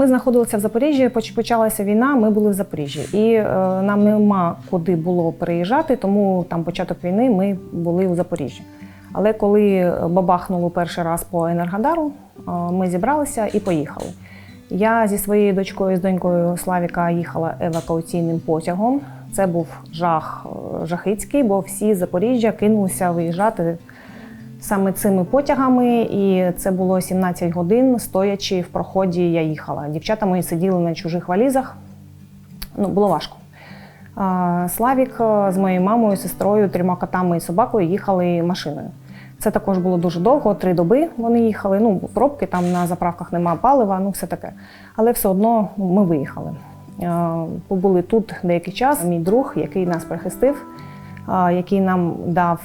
Ми знаходилися в Запоріжжі, поч- почалася війна, ми були в Запоріжжі. І е, нам нема куди було переїжджати, тому там початок війни ми були у Запоріжжі. Але коли бабахнуло перший раз по Енергодару, е, ми зібралися і поїхали. Я зі своєю дочкою, з донькою Славіка їхала евакуаційним потягом. Це був жах е, жахицький, бо всі Запоріжжя кинулися виїжджати саме цими потягами, і це було 17 годин, стоячи в проході, я їхала. Дівчата мої сиділи на чужих валізах. Ну, було важко. Славік е, з моєю мамою, сестрою, трьома котами і собакою їхали машиною. Це також було дуже довго, три доби вони їхали. Ну, пробки там на заправках немає палива, ну все таке. Але все одно ми виїхали. Побули тут деякий час. Мій друг, який нас прихистив, який нам дав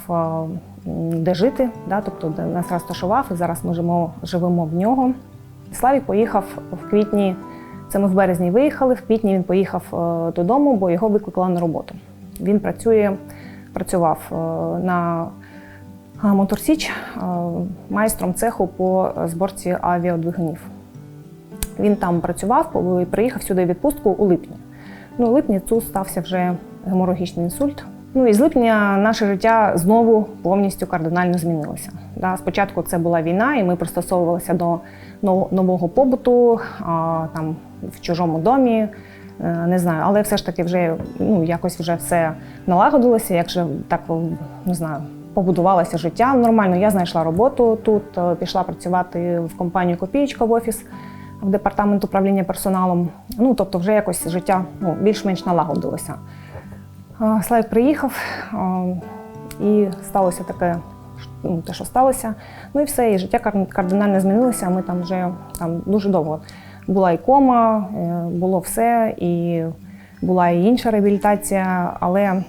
де жити, да, тобто де нас розташував, і зараз ми живемо, живемо в нього. Славік поїхав в квітні. Це ми в березні виїхали. В квітні він поїхав е, додому, бо його викликали на роботу. Він працює, працював е, на Моторсіч е, майстром цеху по зборці авіадвигунів. Він там працював, і приїхав сюди відпустку у липні. Ну, у липні тут стався вже геморагічний інсульт. Ну і з липня наше життя знову повністю кардинально змінилося. Да, спочатку це була війна, і ми пристосовувалися до нового побуту, а, там в чужому домі. е, Не знаю, але все ж таки вже ну якось вже все налагодилося. Як же так не знаю, побудувалося життя нормально. Я знайшла роботу тут, е, пішла працювати в компанію Копієчка в офіс в департамент управління персоналом. Ну тобто, вже якось життя ну, більш-менш налагодилося. А, Славік приїхав, і сталося таке, ну, те, що сталося. Ну і все, і життя кардинально змінилося. Ми там вже там дуже довго була і кома, е, було все, і була і інша реабілітація, але.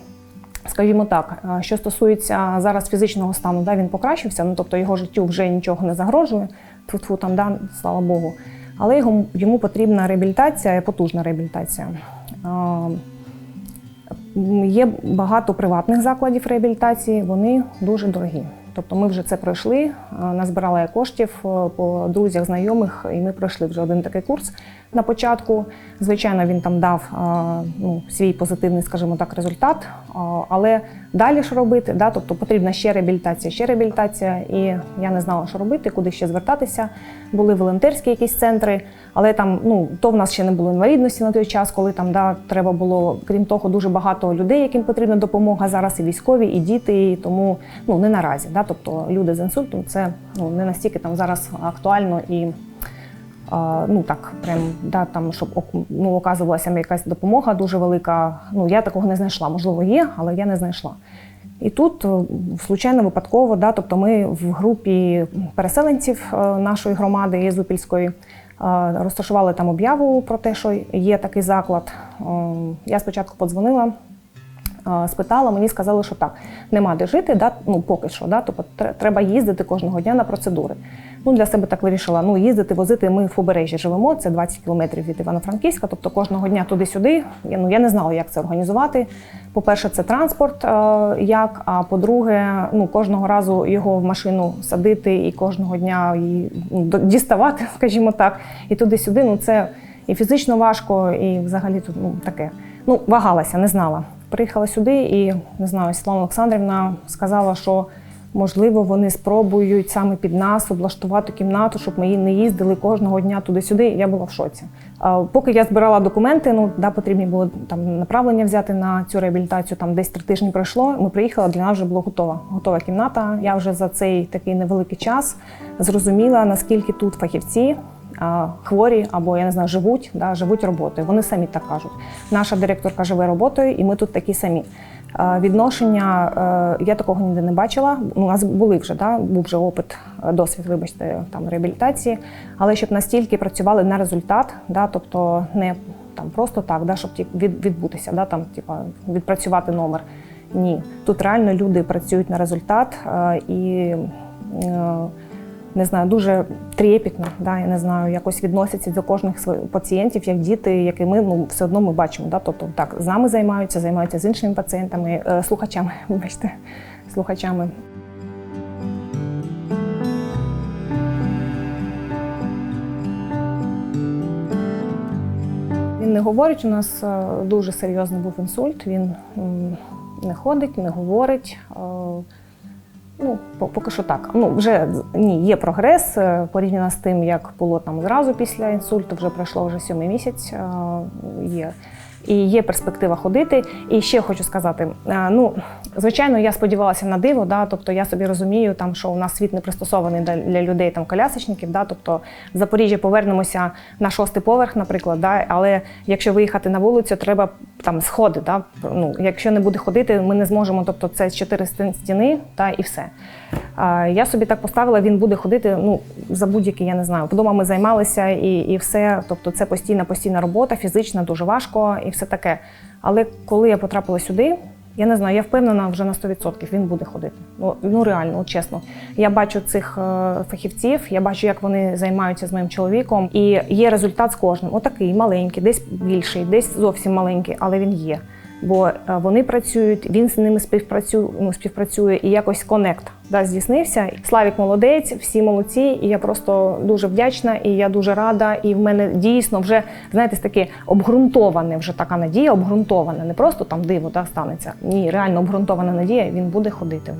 Скажімо так, е, що стосується зараз фізичного стану, да, він покращився, ну тобто його життю вже нічого не загрожує. Тьфу-тьфу, там, да, слава Богу. Але його, йому потрібна реабілітація, потужна реабілітація. Є багато приватних закладів реабілітації, вони дуже дорогі. Тобто ми вже це пройшли, е, назбирали я коштів е, по друзях, знайомих, і ми пройшли вже один такий курс на початку. Звичайно, він там дав е, ну, свій позитивний, скажімо так, результат. Але далі що робити? Да? Тобто потрібна ще реабілітація, ще реабілітація. І я не знала, що робити, куди ще звертатися. Були волонтерські якісь центри, але там ну то в нас ще не було інвалідності на той час, коли там да треба було, крім того, дуже багато людей, яким потрібна допомога. Зараз і військові, і діти. І тому ну не наразі. Да? Тобто люди з інсультом це ну не настільки там зараз актуально і. Ну так, прям да, там, щоб ну, оказувалася якась допомога дуже велика. Ну я такого не знайшла. Можливо, є, але я не знайшла. І тут, е, случайно випадково, да, тобто ми в групі переселенців е, нашої громади Єзупільської е, розташували там об'яву про те, що є такий заклад. Я спочатку подзвонила, спитала, мені сказали, що так, нема де жити, да, ну поки що, да, тобто треба їздити кожного дня на процедури. Ну, для себе так вирішила, ну їздити, возити. Ми в побережжі живемо, це 20 кілометрів від Івано-Франківська, тобто кожного дня туди-сюди. Я, ну, я не знала, як це організувати. По-перше, це транспорт, е, як, а по-друге, ну, кожного разу його в машину садити і кожного дня її ну, діставати, скажімо так, і туди-сюди. Ну, це і фізично важко, і взагалі тут ну, таке. Ну, вагалася, не знала. Приїхала сюди і не знаю, Світлана Олександрівна сказала, що можливо вони спробують саме під нас облаштувати кімнату, щоб ми не їздили кожного дня туди-сюди. Я була в шоці. Поки я збирала документи, ну да, потрібні було там направлення взяти на цю реабілітацію. Там десь три тижні пройшло. Ми приїхали, для нас вже була готова. Готова кімната. Я вже за цей такий невеликий час зрозуміла, наскільки тут фахівці хворі або я не знаю, живуть, да, живуть роботою. Вони самі так кажуть. Наша директорка живе роботою, і ми тут такі самі. Відношення е, я такого ніде не бачила. У нас були вже да, був вже опит, е, досвід, вибачте, там реабілітації, але щоб настільки працювали на результат, да, тобто не там просто так, да, щоб від, відбутися, да, там, типа, відпрацювати номер. Ні, тут реально люди працюють на результат е, і. Е, не знаю, дуже трепетно, да, я не знаю, якось відносяться до кожних своїх пацієнтів, як діти, які ми ну, все одно ми бачимо. Да, тобто так, з нами займаються, займаються з іншими пацієнтами, е, слухачами, вибачте, слухачами. Він не говорить. У нас е, дуже серйозний був інсульт. Він не ходить, не говорить. Ну, по- поки що так. Ну, вже ні, є прогрес е, порівняно з тим, як було там зразу після інсульту, вже пройшло вже сьомий місяць. е, Є. І є перспектива ходити. І ще хочу сказати: е, ну, звичайно, я сподівалася на диво, да, тобто я собі розумію, там, що у нас світ не пристосований для, людей там колясочників. Да, тобто в Запоріжжя повернемося на шостий поверх, наприклад, да, але якщо виїхати на вулицю, треба там сходи. Да, ну, якщо не буде ходити, ми не зможемо, тобто це чотири стіни та і все. Я собі так поставила, він буде ходити ну, за будь-які, я не знаю. Вдома ми займалися і, і все. Тобто це постійна, постійна робота, фізична, дуже важко і все таке. Але коли я потрапила сюди, я не знаю, я впевнена вже на 100%, він буде ходити. Ну, ну реально, чесно. Я бачу цих е, фахівців, я бачу, як вони займаються з моїм чоловіком, і є результат з кожним. Отакий маленький, десь більший, десь зовсім маленький, але він є. Бо е, вони працюють, він з ними співпрацює, ну, співпрацює і якось конект да, здійснився. Славік молодець, всі молодці, і я просто дуже вдячна, і я дуже рада. І в мене дійсно вже знаєте, таке обґрунтоване, вже така надія, обґрунтована, не просто там диво да, станеться. Ні, реально обґрунтована надія. Він буде ходити.